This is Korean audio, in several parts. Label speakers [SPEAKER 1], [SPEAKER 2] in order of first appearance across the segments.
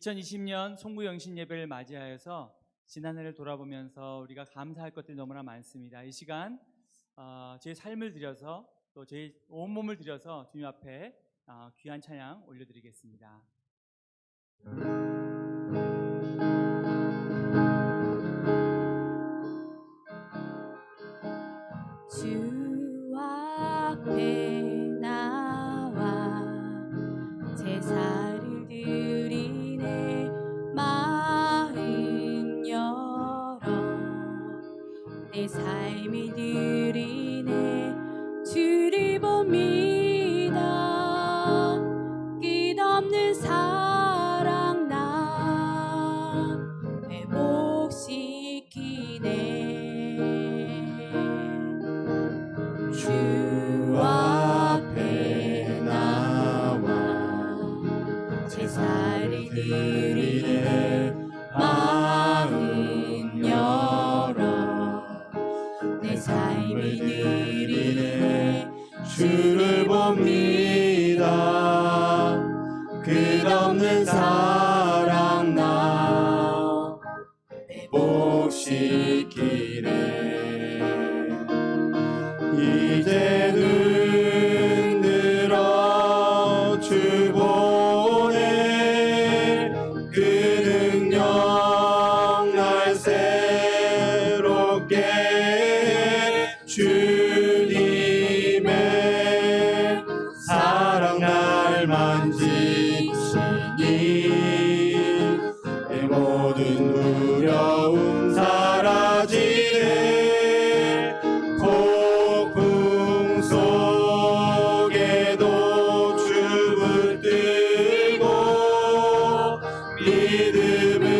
[SPEAKER 1] 2020년 송구 영신 예배를 맞이하여서 지난해를 돌아보면서 우리가 감사할 것들이 너무나 많습니다. 이 시간 어, 제 삶을 들여서 또 제 온몸을 들여서 주님 앞에 어, 귀한 찬양 올려드리겠습니다.
[SPEAKER 2] 드리네 주를 봅니다. 끝없는 사랑 나. 회복시키네. 주 앞에 나와 제사를 드리
[SPEAKER 3] 주를 봅니다. 끝없는 사랑 나 회복시키네 이제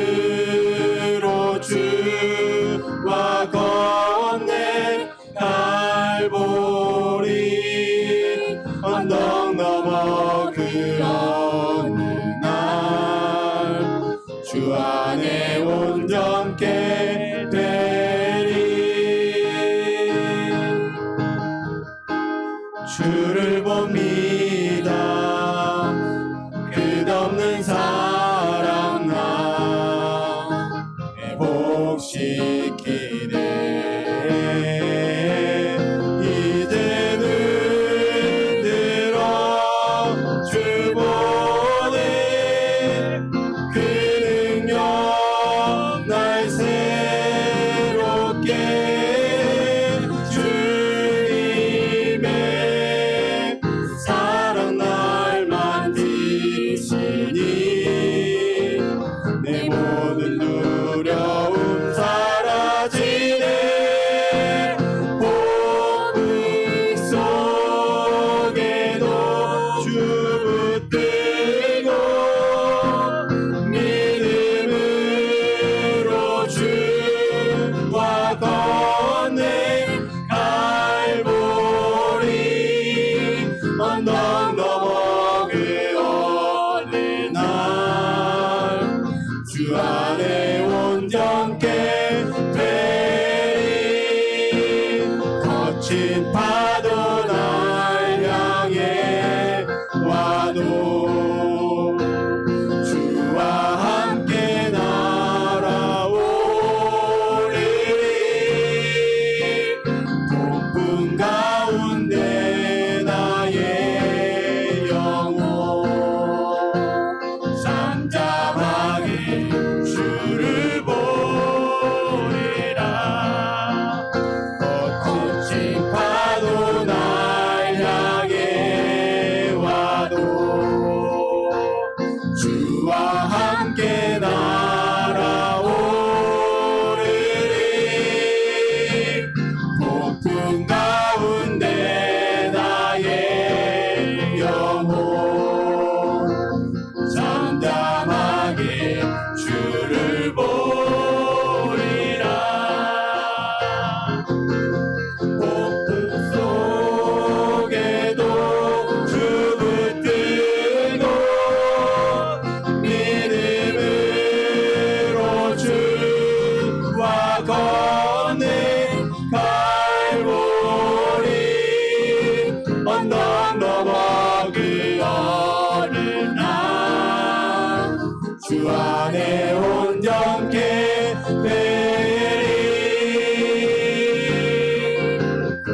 [SPEAKER 3] 믿음으로 주와 건네 갈보리 언덕 넘어 그 어느 날 주 안에 온전케 되리. 주를 more the good.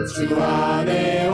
[SPEAKER 3] Lord, to